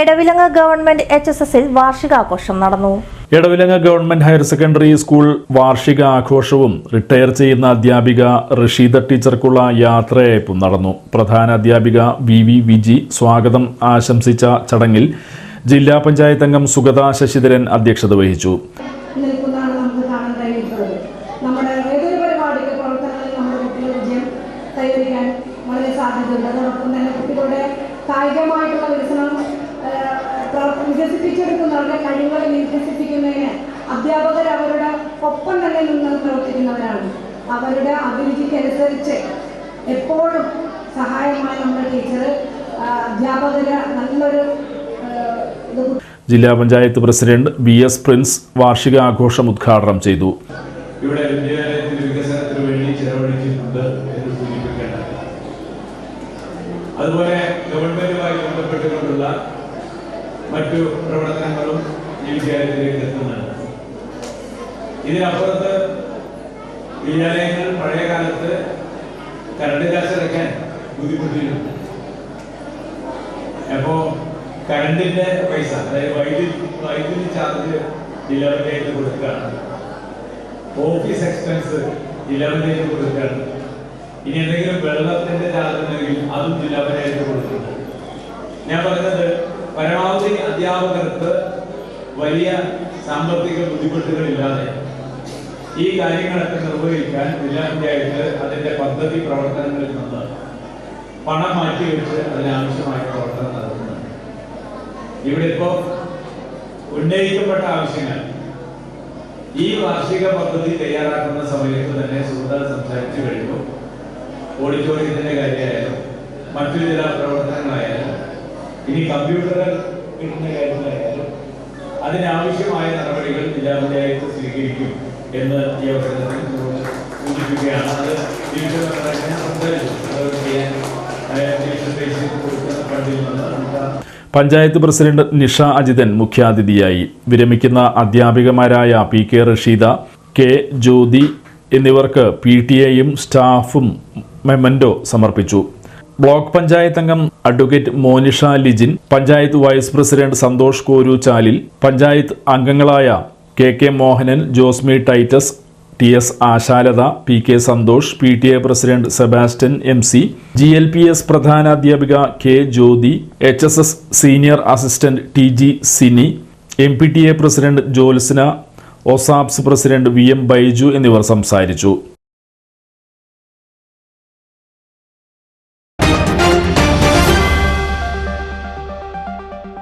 Edavilanga government H S എസിൽ വാർഷികാഘോഷം നടന്നു. Edavilanga government higher secondary school വാർഷിക ആഘോഷവും റിട്ടയർ ചെയ്യുന്ന അധ്യാപിക റഷീദ ടീച്ചർക്കുള്ള യാത്രയയപ്പും നടന്നു. പ്രധാന അധ്യാപിക വി വി വിജി സ്വാഗതം ആശംസിച്ച ചടങ്ങിൽ ജില്ലാ പഞ്ചായത്ത് അംഗം സുഗത ശശിധരൻ അധ്യക്ഷത വഹിച്ചു. സാധ്യതയുണ്ട്. അതോടൊപ്പം തന്നെ കുട്ടികളുടെ കായികമായിട്ടുള്ള വികസനം വികസിപ്പിച്ചെടുക്കുന്നവരുടെ കഴിവുകൾ വികസിപ്പിക്കുന്നതിന് അധ്യാപകർ അവരുടെ ഒപ്പം തന്നെ നിന്ന് പ്രവർത്തിക്കുന്നവരാണ്. അവരുടെ അഭിരുചിക്കനുസരിച്ച് എപ്പോഴും സഹായമായി നമ്മുടെ ടീച്ചർ അധ്യാപകര് നല്ലൊരു ജില്ലാ panchayat president V S Prince വാർഷിക ആഘോഷം ഉദ്ഘാടനം ചെയ്തു. ഇവിടെ വിദ്യാലയത്തിന്റെ വികസനത്തിന് വേണ്ടി എന്ന് സൂചിപ്പിക്കേണ്ടത് അതുപോലെ ഗവൺമെന്റുമായി ബന്ധപ്പെട്ടുകൊണ്ടുള്ള മറ്റു പ്രവർത്തനങ്ങളും ഈ വിദ്യാലയത്തിലേക്ക് എത്തുന്നുണ്ട് ഇതിനപ്പുറത്ത് വിദ്യാലയങ്ങൾ പഴയ കാലത്ത് കരണ്ട് അടയ്ക്കാൻ ബുദ്ധിമുട്ടിയിരുന്നു അപ്പോ കരണ്ടിന്റെ പൈസ അതായത് വൈദ്യുതി വൈദ്യുതി ചാർജ് പഞ്ചായത്ത് കൊടുക്കുകയാണ്. ഓഫീസ് എക്സ്പെൻസ് പഞ്ചായത്ത് കൊടുക്കുകയാണ്. ഇനി എന്തെങ്കിലും വെള്ളത്തിന്റെ ചാർജ് ഉണ്ടെങ്കിൽ അതും ഇലവനായിട്ട് കൊടുക്കുന്നുണ്ട്. ഞാൻ പറഞ്ഞത് പരമാവധി അധ്യാപകർക്ക് വലിയ സാമ്പത്തിക ബുദ്ധിമുട്ടുകളില്ലാതെ ഈ കാര്യങ്ങളൊക്കെ നിർവഹിക്കാൻ ജില്ലാ പഞ്ചായത്ത് അതിന്റെ പദ്ധതി പ്രവർത്തനങ്ങളിൽ നിന്ന് പണം മാറ്റിവെച്ച് അതിനാവശ്യമായ പ്രവർത്തനം നടത്തുന്നുണ്ട്. ഇവിടെ ഇപ്പോ ഉന്നയിക്കപ്പെട്ട ആവശ്യങ്ങൾ ഈ വാർഷിക പദ്ധതി തയ്യാറാക്കുന്ന സമയത്ത് തന്നെ സുഹൃത്ത് സംസാരിച്ചു കഴിഞ്ഞു. ഓഡിറ്റോറിയത്തിന്റെ കാര്യമായാലും മറ്റു ചില പ്രവർത്തനങ്ങളായാലും ഇനി കമ്പ്യൂട്ടറുകൾ കിട്ടുന്ന കാര്യത്തിലായാലും അതിനാവശ്യമായ നടപടികൾ ജില്ലാ പഞ്ചായത്ത് സ്വീകരിക്കും എന്ന് ഈ അവസരത്തിൽ സൂചിപ്പിക്കുകയാണ്. അത് പഞ്ചായത്ത് പ്രസിഡന്റ് നിഷ അജിതൻ മുഖ്യാതിഥിയായി. വിരമിക്കുന്ന അധ്യാപികമാരായ P K Rasheeda K Jyothi എന്നിവർക്ക് പി ടി എയും സ്റ്റാഫും മെമന്റോ സമർപ്പിച്ചു. ബ്ലോക്ക് പഞ്ചായത്ത് അംഗം advocate Monisha Lijin panchayat vice president Santhosh Koruchalil panchayat അംഗങ്ങളായ K K Mohanan Josmi Titus T S Ashalatha P K Santhosh P T A president Sebastian M C G L P S പ്രധാനാധ്യാപിക K Jyothi H S S senior assistant T G Sini M P T A president Jyotsna OSAPS president V M Baiju എന്നിവർ സംസാരിച്ചു.